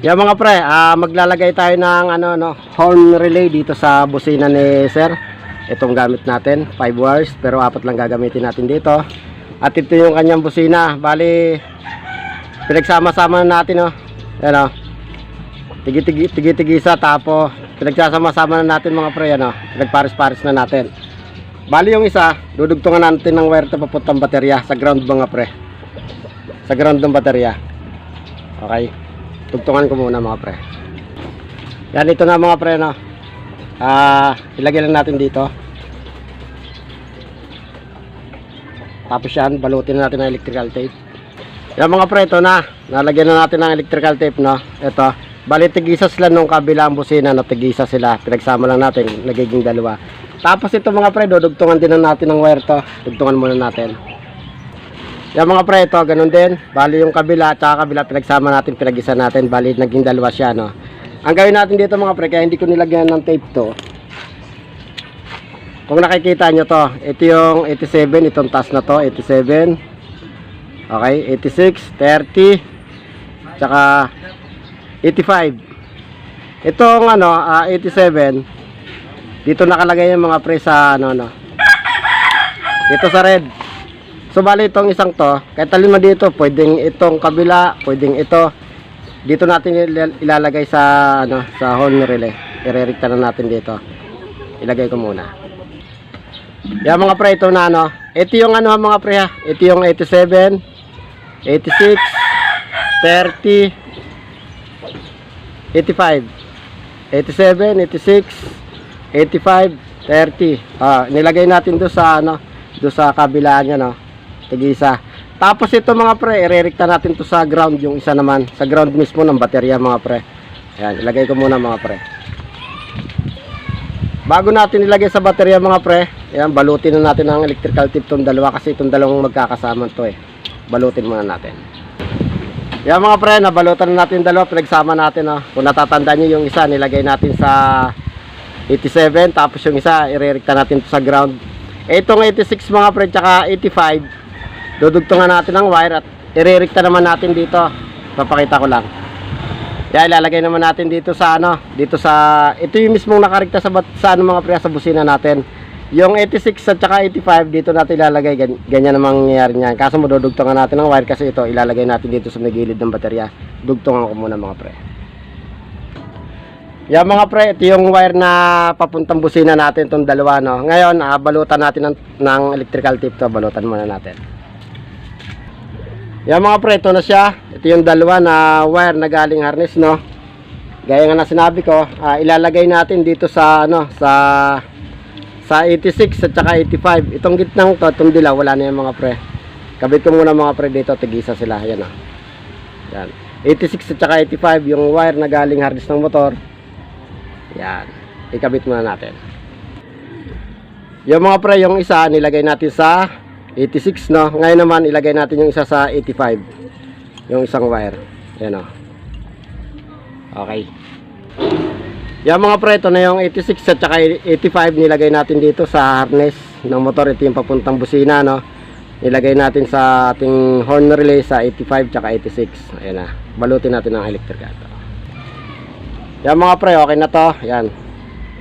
Yan mga pre, ah, maglalagay tayo ng ano no, horn relay dito sa busina ni Sir. Itong gamit natin, 5 wires, pero apat lang gagamitin natin dito. At ito yung kanyang busina. Bali pinagsama-sama na natin no. Yan oh. Tigi-tigi tigi-tigisa tapo pinagsasama-sama na natin mga pre ano. Pinagpares-pares na natin. Bali yung isa, dudugtungan natin ng wire papuntang baterya sa ground mga pre. Sa ground ng baterya. Okay. Tugtungan ko muna mga pre. Yan ito na mga pre no. Ah, ilagay lang natin dito. Tapos yan, balutin na natin ng electrical tape. Yan mga pre, ito na. Nalagyan na natin ng electrical tape no. Ito. Bali tigisa sila nung kabilang busina no, tigisa sila. Pinagsama lang natin, nagiging dalawa. Tapos ito mga pre, dudugtungan din na natin ng wire to. Tugtungan muna natin. Yan mga pre, ganun din. Bali yung kabila, tsaka kabila, pinagsama natin, pinagisa natin. Bali, naging dalawa siya, no. Ang gawin natin dito mga pre, kaya hindi ko nilagyan ng tape to. Kung nakikita nyo to, ito yung 87, itong taas na to, 87. Okay, 86, 30, tsaka 85. Itong ano, ah, 87, dito nakalagay yung mga pre sa ano, no. Dito sa red. So bali itong isang to, kahit alin mo dito, pwedeng itong kabila, pwedeng ito. Dito natin il- ilalagay sa ano, sa horn relay. Irerikta na natin dito. Ilagay ko muna. Yan mga pre, ito na ano. Ito yung ano mga pre ha. Ito yung 87, 86, 30, 85. 87, 86, 85, 30. Ah, nilagay natin do sa ano, do sa kabila niya no. Tigisa. Tapos ito mga pre, irerikta natin to sa ground yung isa naman, sa ground mismo ng baterya mga pre. Ayan, ilagay ko muna mga pre. Bago natin ilagay sa baterya mga pre, ayan, balutin na natin ang electrical tip tong dalawa kasi itong dalawang magkakasama to eh. Balutin muna natin. Yan mga pre, nabalutan na natin dalawa, pinagsama natin oh. Kung natatandaan nyo yung isa, nilagay natin sa 87, tapos yung isa, irerikta natin to sa ground. Itong 86 mga pre, tsaka 85, dudugtungan natin ng wire at irerikta naman natin dito. Papakita ko lang. Yan, ilalagay naman natin dito sa ano, dito sa, ito yung mismong nakarikta sa, sa ano mga pre, sa busina natin. Yung 86 at saka 85 dito natin ilalagay gan- ganyan ang mangyayari niyan. Kaso madudugtungan natin ng wire kasi ito ilalagay natin dito sa may ng baterya. Dugtungan ko muna mga pre. Yan mga pre, ito yung wire na papuntang busina natin itong dalawa no. Ngayon, ah, balutan natin ng, ng electrical tape to, balutan muna natin. Yan mga pre, ito na siya. Ito yung dalawa na wire na galing harness no. Gaya nga na sinabi ko, ah, ilalagay natin dito sa ano, sa sa 86 at saka 85 itong gitnang to itong dilaw wala na yan mga pre. Kabit ko muna mga pre dito tigisa sila. Yan o yan. 86 at saka 85 yung wire na galing harddisk ng motor. Yan. Ikabit muna natin. Yung mga pre yung isa nilagay natin sa 86 no ngayon naman ilagay natin yung isa sa 85 yung isang wire yan o okay yan mga pre, ito na yung 86 at saka 85 nilagay natin dito sa harness ng motor. Ito yung papuntang busina, no? Nilagay natin sa ating horn relay sa 85 tsaka 86. Ayan na. Balutin natin ng electric ito. Yan mga pre, okay na to. Yan.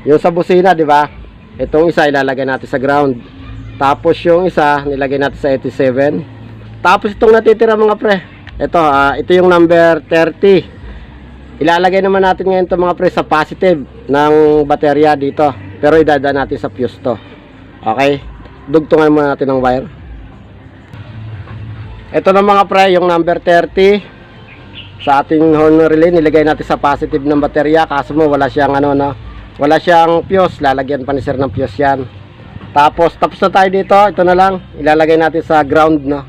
Yung sa busina, di ba? Itong isa ilalagay natin sa ground. Tapos yung isa nilagay natin sa 87. Tapos itong natitira mga pre. Ito, ah, ito yung number 30. Ilalagay naman natin ngayon to mga pre sa positive ng baterya dito. Pero idadaan natin sa fuse to. Okay? Dugtungan muna natin ng wire. Ito na mga pre, yung number 30 sa ating horn relay nilagay natin sa positive ng baterya kaso mo wala siyang ano no wala siyang fuse lalagyan pa ni sir ng fuse yan tapos tapos na tayo dito. Ito na lang. Ilalagay natin sa ground no?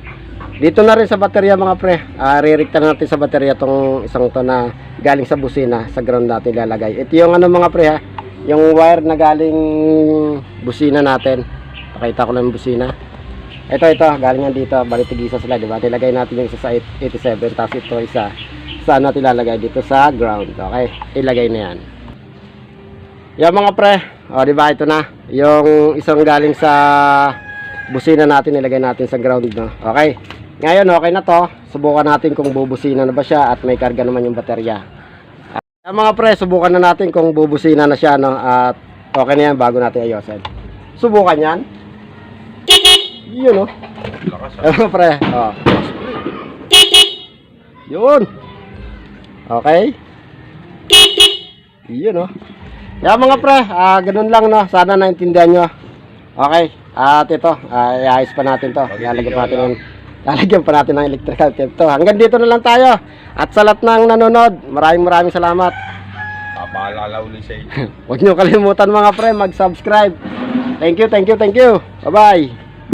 Dito na rin sa baterya mga pre. Uh, natin sa baterya tong isang to na galing sa busina. Sa ground natin ilalagay. Ito yung ano mga pre ha? Yung wire na galing busina natin. Pakita ko lang yung busina. Ito ito. Galing yan dito. Bali tigisa sila di ba? Nilagay natin yung isa sa 87 tapos ito isa saan natin ilalagay? Dito sa ground. Okay? Ilagay na yan. Yan mga pre o di ba ito na yung isang galing sa busina natin nilagay natin sa ground no okay ngayon okay na to subukan natin kung bubusina na ba siya at may karga naman yung baterya Kaya mga pre, subukan na natin kung bubusina na siya, no? At okay na yan bago natin ayosin. Subukan yan. Yun, no? Lakas mga pre, oh. Yun. Okay. Yun, no? Kaya mga pre, ah, ganun lang, no? Sana naintindihan nyo. Okay. At ito, ah, iayos pa natin to. Lalagyan pa natin ng lalagyan pa natin ng electrical tape to. Hanggang dito na lang tayo. At sa lahat ng nanonood, maraming maraming salamat. Papaalala uli sa inyo. Huwag nyo kalimutan mga pre, mag-subscribe. Thank you, thank you, thank you. Bye-bye.